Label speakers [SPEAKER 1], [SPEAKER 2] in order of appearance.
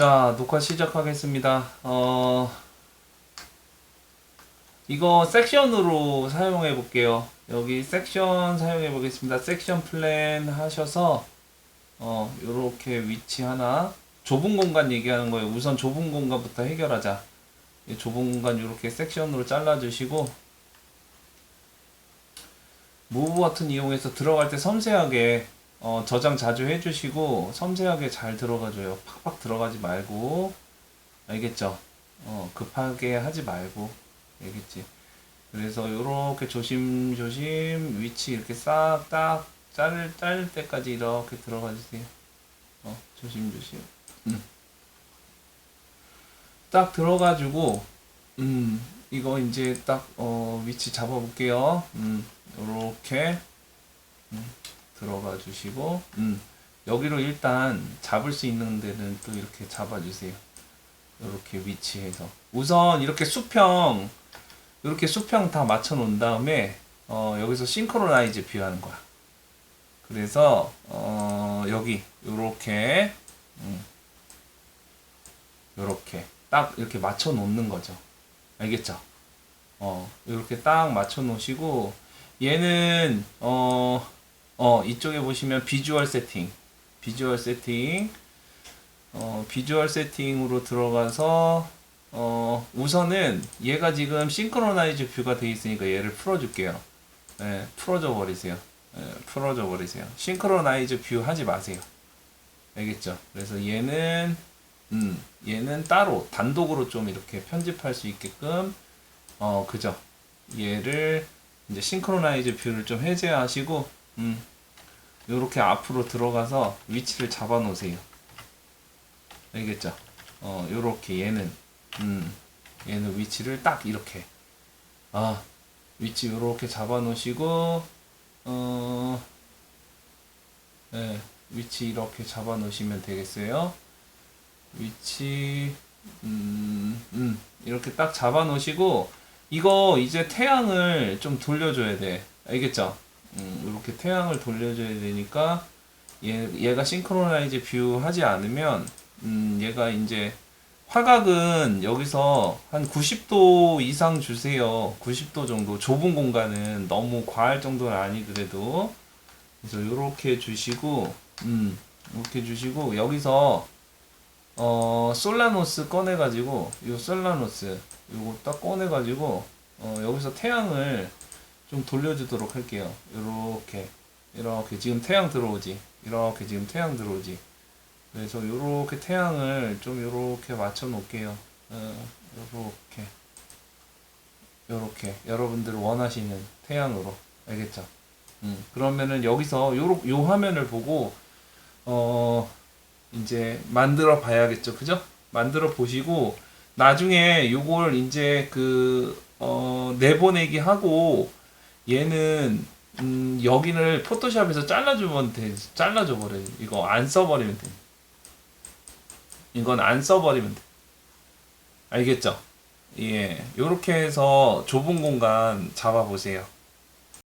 [SPEAKER 1] 자, 녹화 시작하겠습니다. 어, 이거 섹션으로 사용해 볼게요. 여기 섹션 사용해 보겠습니다. 섹션 플랜 하셔서, 어, 요렇게 위치 하나, 좁은 공간 얘기하는 거예요. 우선 좁은 공간부터 해결하자. 이 좁은 공간 이렇게 섹션으로 잘라주시고, 무브 버튼 이용해서 들어갈 때 섬세하게 어, 저장 자주 해주시고 섬세하게 잘 들어가줘요. 팍팍 들어가지 말고 알겠죠? 어, 급하게 하지 말고 알겠지? 그래서 이렇게 조심조심 위치 이렇게 싹 딱 자를 자를 때까지 이렇게 들어가 주세요. 어, 조심조심. 음. 딱 들어가지고 음 이거 이제 딱 어, 위치 잡아볼게요. 음 요렇게 음, 들어가 주시고 음 여기로 일단 잡을 수 있는 데는 또 이렇게 잡아주세요. 이렇게 위치해서 우선 이렇게 수평 이렇게 수평 다 맞춰 놓은 다음에 어, 여기서 싱크로나이즈 비유하는 거야. 그래서 어, 여기 요렇게 음, 요렇게 딱 이렇게 맞춰 놓는 거죠. 알겠죠? 어, 이렇게 딱 맞춰 놓으시고 얘는 어, 어, 이쪽에 보시면 비주얼 세팅. 비주얼 세팅. 어, 비주얼 세팅으로 들어가서 어, 우선은 얘가 지금 싱크로나이즈 뷰가 돼 있으니까 얘를 풀어 줄게요. 예, 풀어줘 버리세요. 예, 풀어줘 버리세요. 싱크로나이즈 뷰 하지 마세요. 알겠죠? 그래서 얘는 음, 얘는 따로 단독으로 좀 이렇게 편집할 수 있게끔 어, 그죠? 얘를 이제 싱크로나이즈 뷰를 좀 해제하시고 음, 요렇게 앞으로 들어가서 위치를 잡아 놓으세요. 알겠죠? 어, 요렇게 얘는 음, 얘는 위치를 딱 이렇게 아, 위치 요렇게 잡아 놓으시고 어, 네, 위치 이렇게 잡아 놓으시면 되겠어요. 위치 음, 음, 이렇게 딱 잡아 놓으시고 이거 이제 태양을 좀 돌려줘야 돼. 알겠죠? 음, 이렇게 태양을 돌려줘야 되니까 얘, 얘가 싱크로나이즈 뷰 하지 않으면 음, 얘가 이제 화각은 여기서 한 90도 이상 주세요. 90도 정도. 좁은 공간은 너무 과할 정도는 아니더라도 그래서 이렇게 주시고 음, 이렇게 주시고 여기서 어, 솔라노스 꺼내가지고, 요 솔라노스, 요거 딱 꺼내가지고, 어, 여기서 태양을 좀 돌려주도록 할게요. 요렇게, 이렇게, 지금 태양 들어오지. 이렇게 지금 태양 들어오지. 그래서 요렇게 태양을 좀 요렇게 맞춰 놓을게요. 어, 요렇게. 요렇게. 여러분들 원하시는 태양으로. 알겠죠? 음, 그러면은 여기서 요, 요 화면을 보고, 어, 이제 만들어 봐야겠죠. 그죠? 만들어 보시고 나중에 요걸 이제 그 어, 내보내기 하고 얘는 음, 여기를 포토샵에서 잘라주면 돼. 잘라줘 버려. 이거 안 써버리면 돼. 이건 안 써버리면 돼. 알겠죠? 예. 요렇게 해서 좁은 공간 잡아보세요.